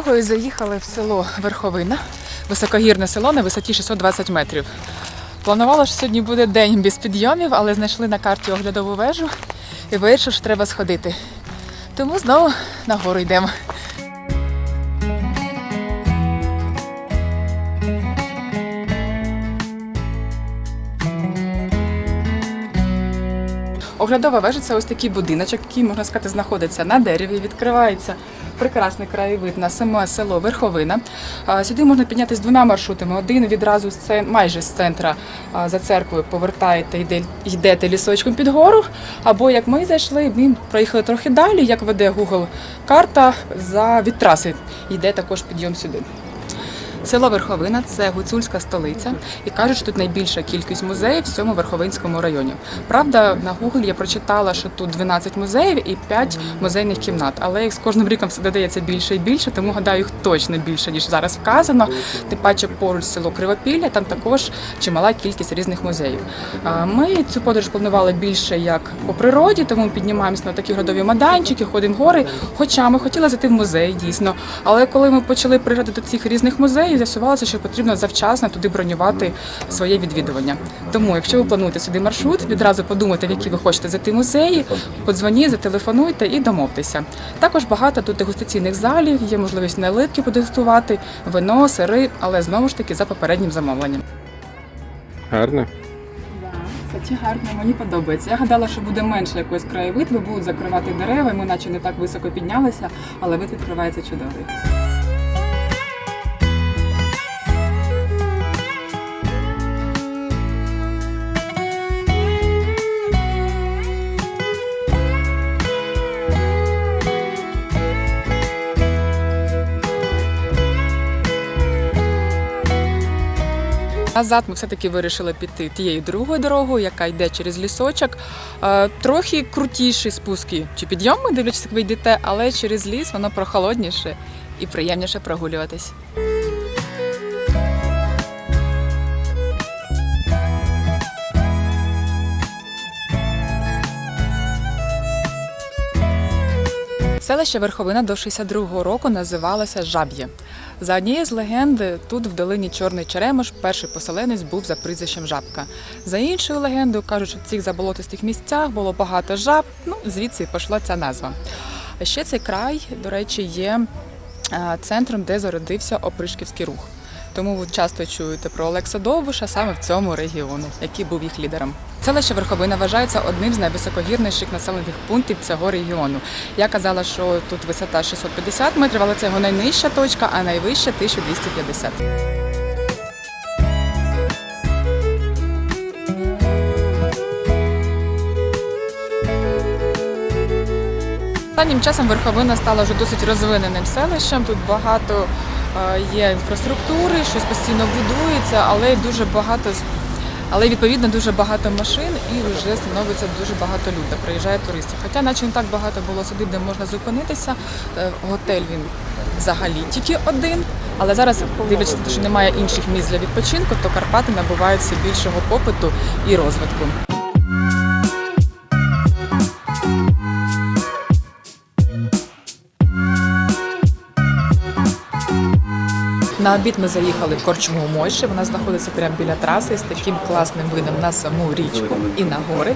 Дорогою заїхали в село Верховина, високогірне село на висоті 620 метрів. Планувала, що сьогодні буде день без підйомів, але знайшли на карті оглядову вежу і вирішили, що треба сходити. Тому знову нагору йдемо. Оглядова вежа це ось такий будиночок, який, можна сказати, знаходиться на дереві, відкривається прекрасний краєвид на саме село Верховина. Сюди можна піднятися двома маршрутами. Один відразу з майже з центра за церквою повертаєте, йде- йдете лісочком під гору. Або як ми зайшли, ми проїхали трохи далі, як веде Google карта за від траси. Йде також підйом сюди. Село Верховина це гуцульська столиця, і кажуть, що тут найбільша кількість музеїв в цьому Верховинському районі. Правда, на Google я прочитала, що тут 12 музеїв і 5 музейних кімнат. Але їх з кожним роком все додається більше і більше, тому гадаю, їх точно більше ніж зараз вказано. Тим паче поруч село Кривопілля, там також чимала кількість різних музеїв. Ми цю подорож планували більше як по природі, тому піднімаємося на такі градові майданчики, ходимо в гори. Хоча ми хотіли зайти в музей, дійсно. Але коли ми почали приїжджати до цих різних музеїв, з'ясувалося, що потрібно завчасно туди бронювати своє відвідування. Тому, якщо ви плануєте сюди маршрут, відразу подумайте, в які ви хочете зайти музеї, подзвоніть, зателефонуйте і домовтеся. Також багато тут дегустаційних залів, є можливість наливки подегустувати, вино, сири, але знову ж таки за попереднім замовленням. Гарно. Кстати, гарно, мені подобається. Я гадала, що буде менше якийсь краєвид, ви будуть закривати дерева, ми наче не так високо піднялися, але вид відкривається чудовий. Назад ми все-таки вирішили піти тією другою дорогою, яка йде через лісочок. Е, Трохи крутіші спуски чи підйоми, дивлячись, як ви йдете, але через ліс воно прохолодніше і приємніше прогулюватись. Селище Верховина до 62-го року називалося Жаб'є. За однією з легенд, тут в долині Чорний Черемош перший поселенець був за прізвищем Жабка. За іншою легендою кажуть, що в цих заболотистих місцях було багато жаб, ну звідси і пішла ця назва. Ще цей край, до речі, є е, центром, де зародився опришківський рух. Тому ви часто чуєте про Олекса Довбуша саме в цьому регіону, який був їх лідером. Селище Верховина вважається одним з найвисокогірніших населених пунктів цього регіону. Я казала, що тут висота 650 метрів, але це його найнижча точка, а найвища 1250. Останнім часом Верховина стала вже досить розвиненим селищем. Тут багато є інфраструктури, щось постійно будується, але дуже багато але відповідно дуже багато машин і вже становиться дуже багато людей. Приїжджає туристів. Хоча, наче не так багато було сюди, де можна зупинитися. Е, Готель він взагалі тільки один. Але зараз, дивлячись, що немає інших місць для відпочинку, то Карпати набувають все більшого попиту і розвитку. На обід ми заїхали в корчму Мойши. Вона знаходиться прямо біля траси з таким класним видом на саму річку і на гори.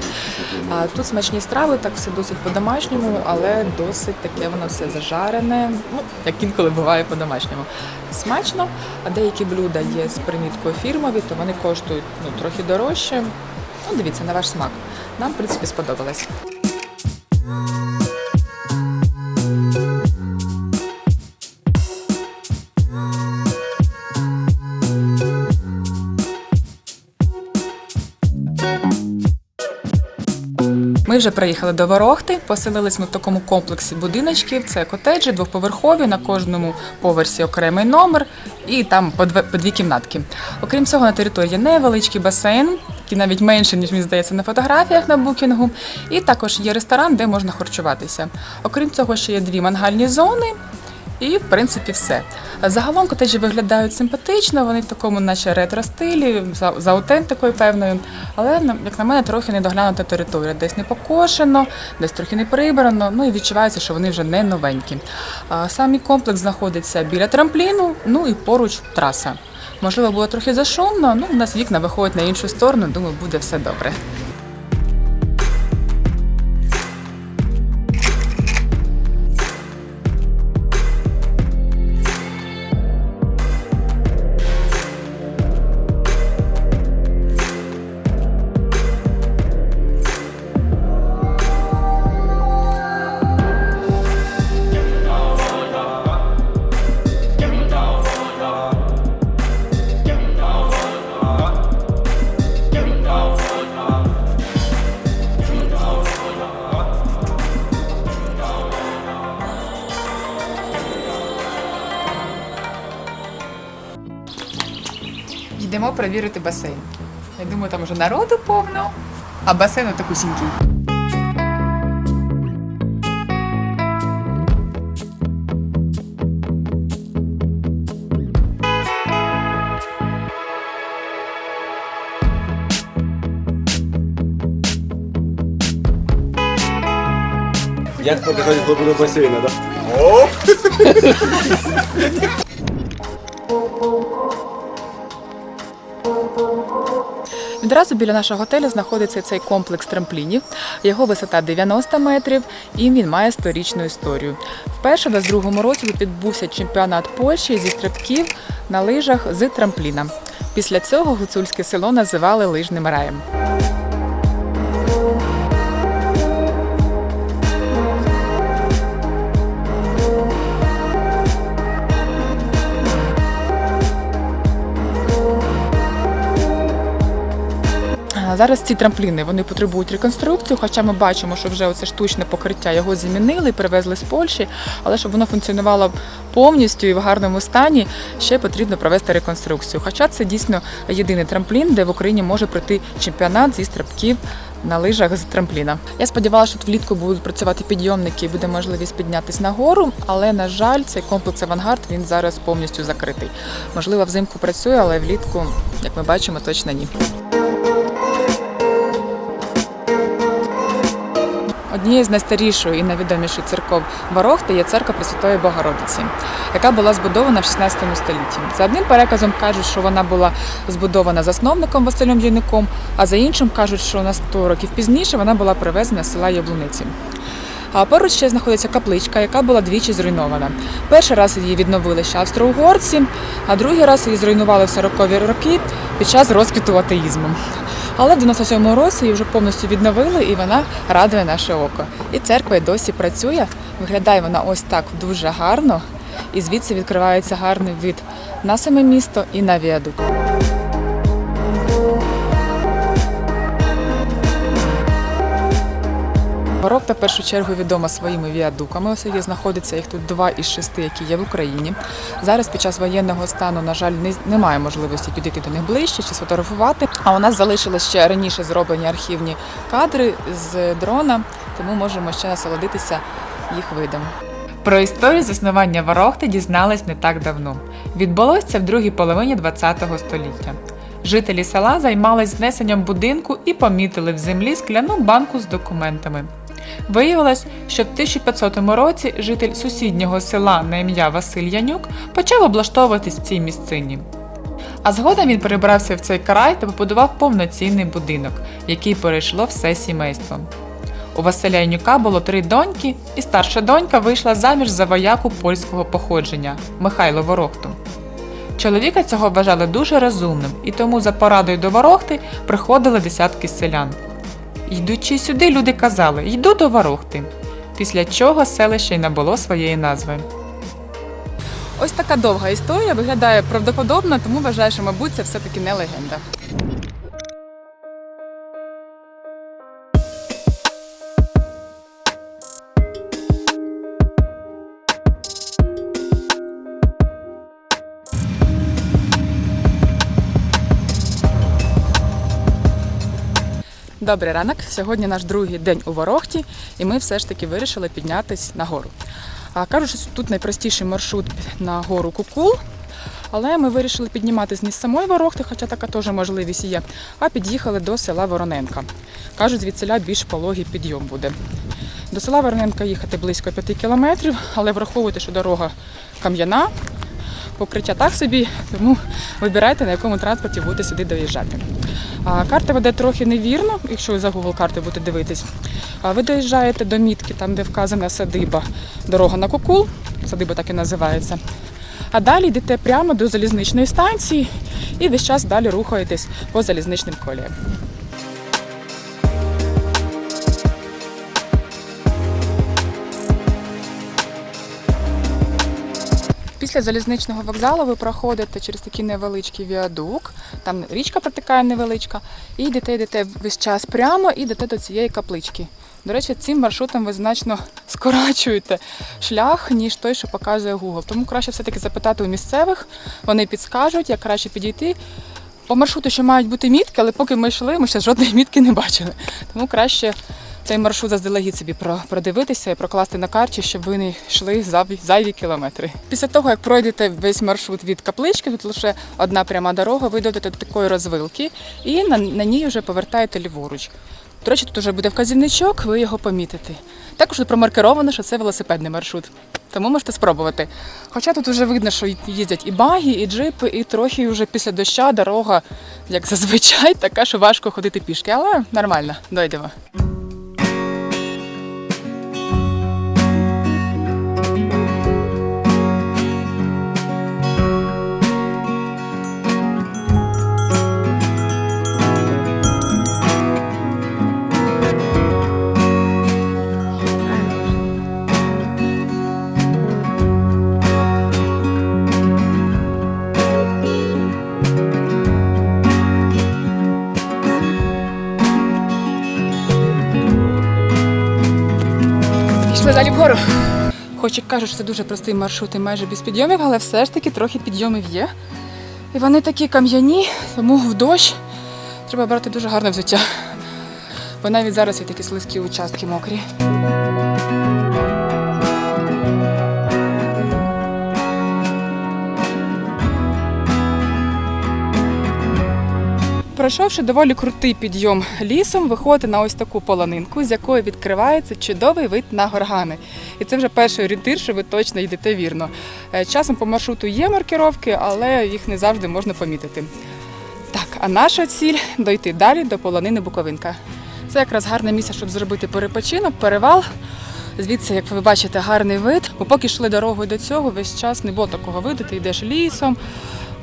Тут смачні страви, так все досить по-домашньому, але досить таке воно все зажарене. Ну, як інколи буває по-домашньому. Смачно, а деякі блюда є з приміткою фірмові, то вони коштують ну, трохи дорожче. Ну, дивіться, на ваш смак. Нам, в принципі, сподобалось. Ми вже приїхали до Ворохти, поселились ми в такому комплексі будиночків. Це котеджі, двоповерхові, на кожному поверсі окремий номер і там по дві, по дві кімнатки. Окрім цього, на території невеличкий басейн, який навіть менше, ніж мені здається, на фотографіях на букінгу. І також є ресторан, де можна харчуватися. Окрім цього, ще є дві мангальні зони. І, в принципі, все. Загалом котеджі виглядають симпатично, вони в такому, наче ретро-стилі, за, за аутентикою певною. Але, як на мене, трохи недоглянута територія. Десь не покошено, десь трохи не прибрано, ну і відчувається, що вони вже не новенькі. А, Самий комплекс знаходиться біля трампліну, ну і поруч траса. Можливо, було трохи зашумно, ну у нас вікна виходять на іншу сторону, думаю, буде все добре. Йдемо перевірити басейн. Я думаю, там вже народу повно, а басейн такусінький. Як показати глибину басейна, так? Відразу біля нашого готелю знаходиться цей комплекс трамплінів. Його висота 90 метрів і він має сторічну історію. Вперше в 22-му році тут відбувся чемпіонат Польщі зі стрибків на лижах з трампліна. Після цього гуцульське село називали лижним раєм. Зараз ці трампліни вони потребують реконструкцію, хоча ми бачимо, що вже оце штучне покриття його замінили, привезли з Польщі, але щоб воно функціонувало повністю і в гарному стані, ще потрібно провести реконструкцію. Хоча це дійсно єдиний трамплін, де в Україні може пройти чемпіонат зі стрибків на лижах з трампліна. Я сподівалася, що влітку будуть працювати підйомники і буде можливість піднятися на гору, але на жаль, цей комплекс авангард він зараз повністю закритий. Можливо, взимку працює, але влітку, як ми бачимо, точно ні. Однією з найстарішої і найвідоміших церков Ворохти є церква Пресвятої Богородиці, яка була збудована в 16 столітті. За одним переказом кажуть, що вона була збудована засновником Василем Єником, а за іншим кажуть, що на 100 років пізніше вона була привезена з села Яблуниці. А поруч ще знаходиться капличка, яка була двічі зруйнована. Перший раз її відновили ще австро-угорці, а другий раз її зруйнували в 40-ві роки під час розквіту атеїзму. Але в 97-му році її вже повністю відновили, і вона радує наше око. І церква й досі працює. Виглядає вона ось так дуже гарно, і звідси відкривається гарний вид на саме місто і на віадук. Ворокта в першу чергу відома своїми віадуками. Ось їх знаходиться їх тут два із шести, які є в Україні. Зараз під час воєнного стану, на жаль, не, немає можливості підійти до них ближче чи сфотографувати. А у нас залишились ще раніше зроблені архівні кадри з дрона, тому можемо ще насолодитися їх видом. Про історію заснування Ворохти дізнались не так давно. Відбулося в другій половині ХХ століття. Жителі села займались знесенням будинку і помітили в землі скляну банку з документами. Виявилось, що в 1500 році житель сусіднього села на ім'я Василь Янюк почав облаштовуватись в цій місцині. А згодом він перебрався в цей край та побудував повноцінний будинок, який перейшло все сімейство. У Василя Янюка було три доньки, і старша донька вийшла заміж за вояку польського походження Михайло Ворохту. Чоловіка цього вважали дуже розумним, і тому за порадою до Ворохти приходили десятки селян. Йдучи сюди, люди казали йду до Ворохти, після чого селище й набуло своєї назви. Ось така довга історія виглядає правдоподобно, тому вважаю, що, мабуть, це все-таки не легенда. Добрий ранок. Сьогодні наш другий день у Ворохті, і ми все ж таки вирішили піднятись на гору. Кажуть, що тут найпростіший маршрут на гору Кукул. Але ми вирішили підніматися не з самої Ворохти, хоча така теж можливість є, а під'їхали до села Вороненка. Кажуть, звідсиля більш пологий підйом буде. До села Вороненка їхати близько 5 кілометрів, але враховуйте, що дорога кам'яна, покриття так собі, тому вибирайте, на якому транспорті будете сюди доїжджати. Карта веде трохи невірно, якщо за Google карти будете дивитись. Ви доїжджаєте до мітки, там де вказана садиба, дорога на Кукул, садиба так і називається. А далі йдете прямо до залізничної станції і весь час далі рухаєтесь по залізничним коліям. Після залізничного вокзалу ви проходите через такий невеличкий віадук, там річка протикає невеличка, і йдете, йдете весь час прямо і йдете до цієї каплички. До речі, цим маршрутом ви значно скорачуєте шлях, ніж той, що показує Google. Тому краще все-таки запитати у місцевих, вони підскажуть, як краще підійти. По маршруту ще мають бути мітки, але поки ми йшли, ми ще жодної мітки не бачили. Тому краще цей маршрут заздалегідь собі продивитися і прокласти на карті, щоб ви не йшли зайві, кілометри. Після того, як пройдете весь маршрут від каплички, тут лише одна пряма дорога, ви дойдете до такої розвилки і на, на ній вже повертаєте ліворуч. До речі, тут вже буде вказівничок, ви його помітите. Також тут промаркеровано, що це велосипедний маршрут. Тому можете спробувати. Хоча тут вже видно, що їздять і баги, і джипи, і трохи вже після доща дорога, як зазвичай, така, що важко ходити пішки, але нормально, дойдемо. Пішли далі вгору. Хоч і кажуть, що це дуже простий маршрут і майже без підйомів, але все ж таки трохи підйомів є. І вони такі кам'яні, тому в дощ треба брати дуже гарне взуття. Бо навіть зараз є такі слизькі участки мокрі. Пройшовши доволі крутий підйом лісом, виходите на ось таку полонинку, з якої відкривається чудовий вид на горгани. І це вже перший орієнтир, що ви точно йдете вірно. Е, Часом по маршруту є маркіровки, але їх не завжди можна помітити. Так, а наша ціль дойти далі до полонини Буковинка. Це якраз гарне місце, щоб зробити перепочинок, перевал. Звідси, як ви бачите, гарний вид. Бо поки йшли дорогою до цього, весь час не було такого виду. Ти йдеш лісом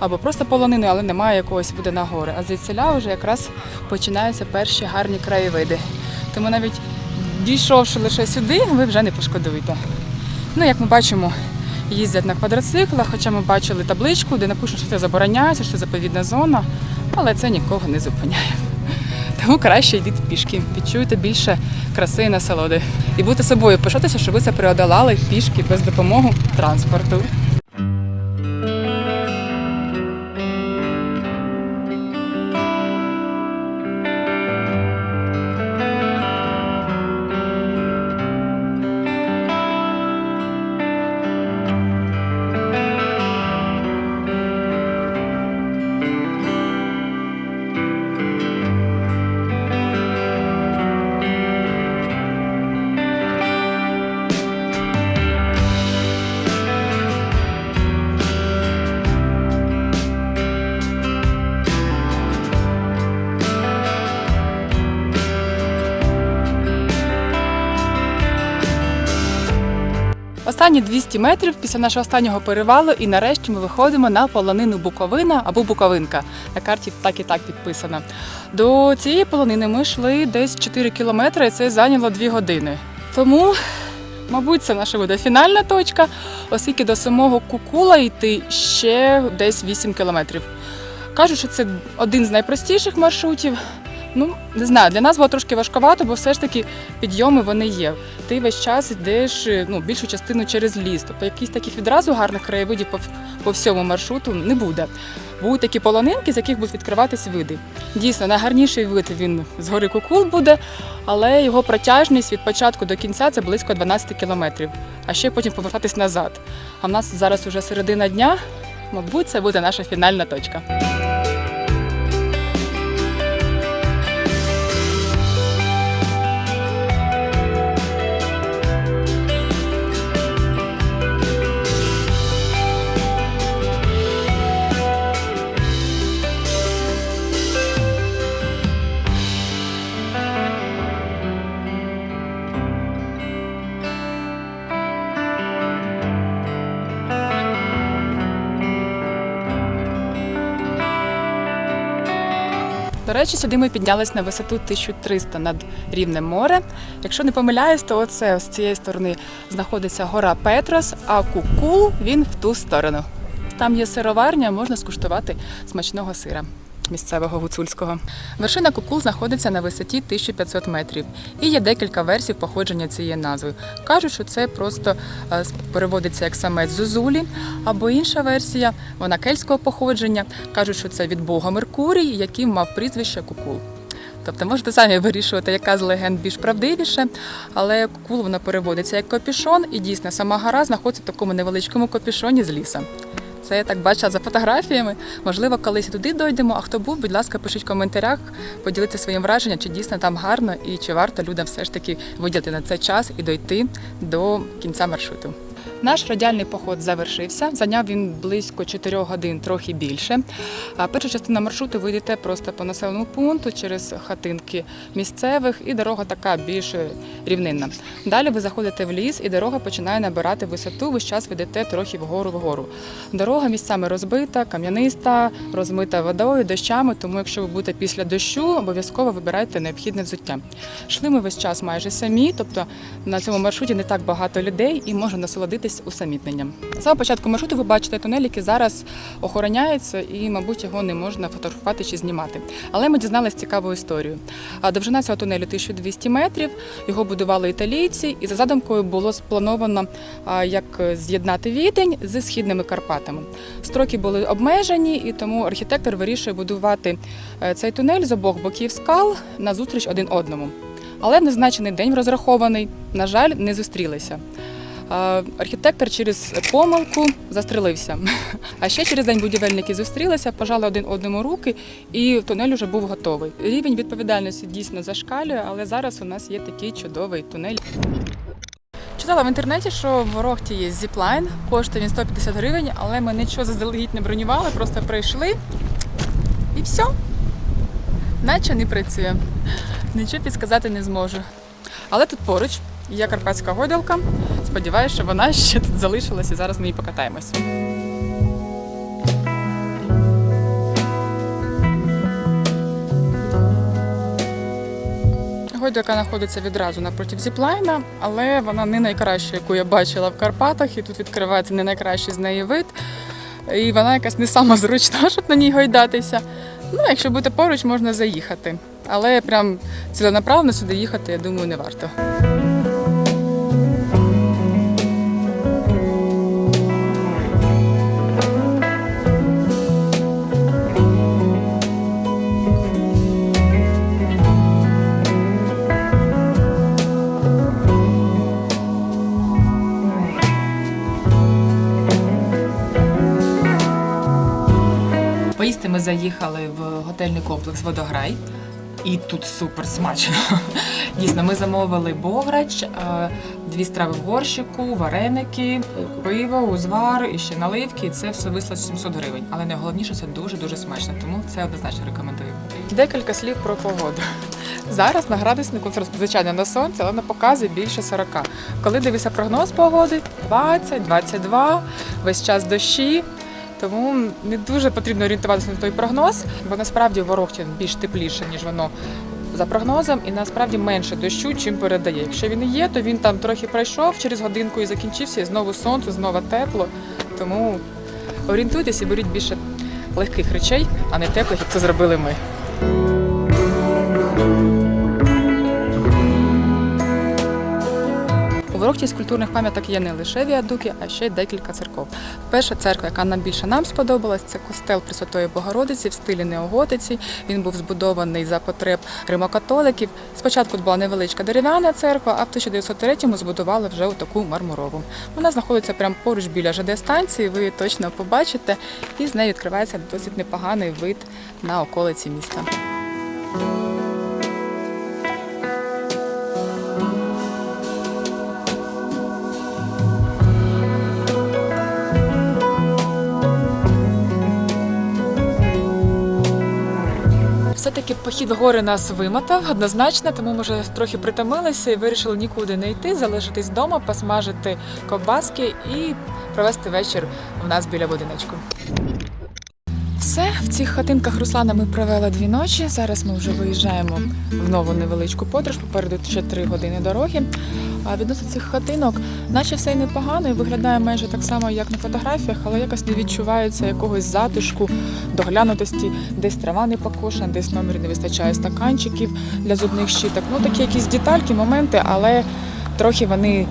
або просто полониною, але немає якогось виду на гори. А звідсіля вже якраз починаються перші гарні краєвиди. Тому навіть дійшовши лише сюди, ви вже не пошкодуєте. Ну, як ми бачимо, їздять на квадроциклах, хоча ми бачили табличку, де напишуть, що це забороняється, що це заповідна зона, але це нікого не зупиняє. Тому краще йдіть пішки, відчуйте більше краси і насолоди. І будьте собою, пишатися, що ви це преодолали пішки без допомоги транспорту. Останні 200 метрів після нашого останнього перевалу, і нарешті ми виходимо на полонину Буковина або Буковинка. На карті так і так підписано. До цієї полонини ми йшли десь 4 кілометри, і це зайняло 2 години. Тому, мабуть, це наша буде фінальна точка, оскільки до самого Кукула йти ще десь 8 кілометрів. Кажуть, що це один з найпростіших маршрутів. Ну, не знаю, для нас було трошки важкувато, бо все ж таки підйоми вони є. Ти весь час йдеш ну, більшу частину через ліс. Тобто якісь таких відразу гарних краєвидів по, по всьому маршруту не буде. Будуть такі полонинки, з яких будуть відкриватись види. Дійсно, найгарніший вид він з гори Кукул буде, але його протяжність від початку до кінця це близько 12 кілометрів. А ще потім повертатись назад. А в нас зараз вже середина дня. Мабуть, це буде наша фінальна точка. До речі, сюди ми піднялись на висоту 1300 над рівнем моря. Якщо не помиляюсь, то оце з цієї сторони знаходиться гора Петрос, а Кукул він в ту сторону. Там є сироварня, можна скуштувати смачного сира. Місцевого гуцульського вершина Кукул знаходиться на висоті 1500 метрів, і є декілька версій походження цієї назви. Кажуть, що це просто е, переводиться як самець Зозулі, або інша версія, вона кельтського походження. Кажуть, що це від бога Меркурій, який мав прізвище Кукул. Тобто можете самі вирішувати, яка з легенд більш правдивіше, але кукул вона переводиться як капюшон, і дійсно сама гора знаходиться в такому невеличкому капюшоні з ліса. Це я так бачила за фотографіями. Можливо, колись і туди дойдемо. А хто був, будь ласка, пишіть в коментарях, поділіться своїм враженням, чи дійсно там гарно і чи варто людям все ж таки виділити на це час і дойти до кінця маршруту. Наш радіальний поход завершився. Зайняв він близько 4 годин, трохи більше. Перша частина маршруту ви йдете просто по населеному пункту через хатинки місцевих, і дорога така більш рівнинна. Далі ви заходите в ліс, і дорога починає набирати висоту. Ви час ви йдете трохи вгору вгору. Дорога місцями розбита, кам'яниста, розмита водою, дощами. Тому, якщо ви будете після дощу, обов'язково вибирайте необхідне взуття. Шли ми весь час майже самі, тобто на цьому маршруті не так багато людей і можна насолодитись усамітненням. З самого початку маршруту ви бачите тунель, який зараз охороняється, і, мабуть, його не можна фотографувати чи знімати. Але ми дізналися цікаву історію. Довжина цього тунелю 1200 метрів. Його будували італійці, і за задумкою було сплановано як з'єднати відень з східними Карпатами. Строки були обмежені, і тому архітектор вирішує будувати е, цей тунель з обох боків скал назустріч один одному. Але в назначений день розрахований, на жаль, не зустрілися. Архітектор через помилку застрелився. А ще через день будівельники зустрілися, пожали один одному руки, і тунель вже був готовий. Рівень відповідальності дійсно зашкалює, але зараз у нас є такий чудовий тунель. Читала в інтернеті, що в Ворохті є зіплайн, коштує він 150 гривень, але ми нічого заздалегідь не бронювали, просто прийшли і все. Наче не працює. Нічого підсказати не зможу. Але тут поруч є карпатська гойдалка. Сподіваюся, що вона ще тут залишилась і зараз ми її покатаємось. Гойдалка знаходиться відразу напроти зіплайна, але вона не найкраща, яку я бачила в Карпатах, і тут відкривається не найкращий з неї вид. І вона якась не сама зручна, щоб на ній гойдатися. Ну, якщо бути поруч, можна заїхати. Але прям ціленаправно сюди їхати, я думаю, не варто. Поїсти ми заїхали в готельний комплекс Водограй. І тут супер смачно. Дійсно, ми замовили бограч, е, дві страви в горщику, вареники, пиво, узвар і ще наливки. І це все вийшло 700 гривень. Але найголовніше це дуже дуже смачно, тому це однозначно рекомендую. Декілька слів про погоду. Зараз на градуснику звичайно на сонце, але на показі більше 40. Коли дивишся прогноз погоди, 20, 22, весь час дощі. Тому не дуже потрібно орієнтуватися на той прогноз, бо насправді в більш тепліше, ніж воно за прогнозом, і насправді менше дощу, чим передає. Якщо він і є, то він там трохи пройшов через годинку і закінчився, і знову сонце, знову тепло. Тому орієнтуйтесь і беріть більше легких речей, а не теплих, як це зробили ми. Ворохті з культурних пам'яток є не лише віадуки, а ще й декілька церков. Перша церква, яка нам більше нам сподобалась, це костел Пресвятої Богородиці в стилі неоготиці. Він був збудований за потреб римокатоликів. Спочатку була невеличка дерев'яна церква, а в 1903-му збудували вже таку мармурову. Вона знаходиться прямо поруч біля ЖД станції. Ви точно побачите, і з нею відкривається досить непоганий вид на околиці міста. Все-таки похід в гори нас вимотав однозначно, тому ми вже трохи притомилися і вирішили нікуди не йти, залишитись вдома, посмажити ковбаски і провести вечір у нас біля будиночку. Все, в цих хатинках Руслана ми провели дві ночі. Зараз ми вже виїжджаємо в нову невеличку подорож. Попереду ще три години дороги. А відносно цих хатинок, наче все й непогано і виглядає майже так само, як на фотографіях, але якось не відчувається якогось затишку, доглянутості, десь трава не покошена, десь в номері не вистачає стаканчиків для зубних щіток. Ну такі якісь детальки, моменти, але трохи вони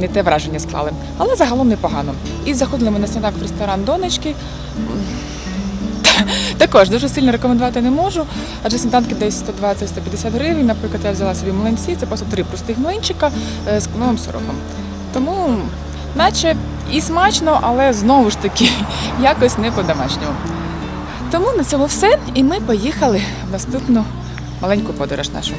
не те враження склали. Але загалом непогано. І заходили ми на сніданок в ресторан донечки. Також дуже сильно рекомендувати не можу, адже сніданки десь 120-150 гривень. Наприклад, я взяла собі млинці, це просто три простих млинчика е, з кленовим сиропом. Тому, наче і смачно, але знову ж таки якось не по-домашньому. Тому на цьому все, і ми поїхали в наступну маленьку подорож нашу.